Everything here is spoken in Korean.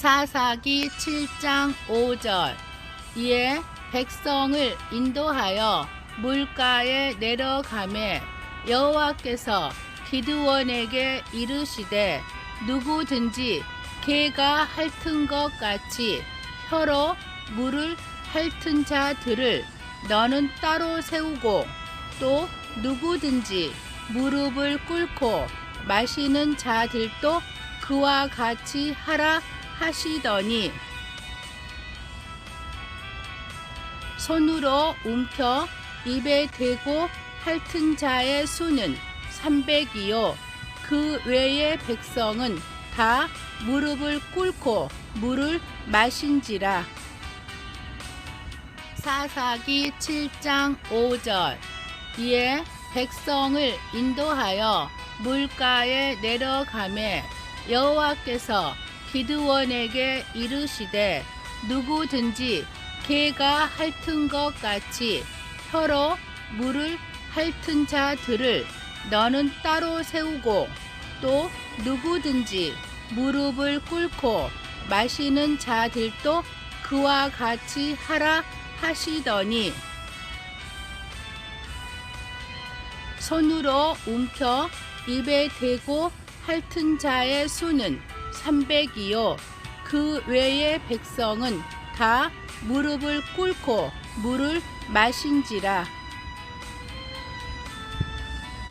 사사기 7장 5절. 이에 백성을 인도하여 물가에 내려가매 여호와께서 기드원에게 이르시되 누구든지 개가 핥은 것 같이 혀로 물을 핥은 자들을 너는 따로 세우고 또 누구든지 무릎을 꿇고 마시는 자들도 그와 같이 하라 하시더니 손으로 움켜 입에 대고 핥은 자의 수는 300이요. 그 외의 백성은 다 무릎을 꿇고 물을 마신지라. 사사기 7장 5절. 이에 백성을 인도하여 물가에 내려가매 여호와께서 기드원에게 이르시되 누구든지 개가 핥은 것 같이 혀로 물을 핥은 자들을 너는 따로 세우고 또 누구든지 무릎을 꿇고 마시는 자들도 그와 같이 하라 하시더니 손으로 움켜 입에 대고 핥은 자의 수는 300이요. 그 외의 백성은 다 무릎을 꿇고 물을 마신지라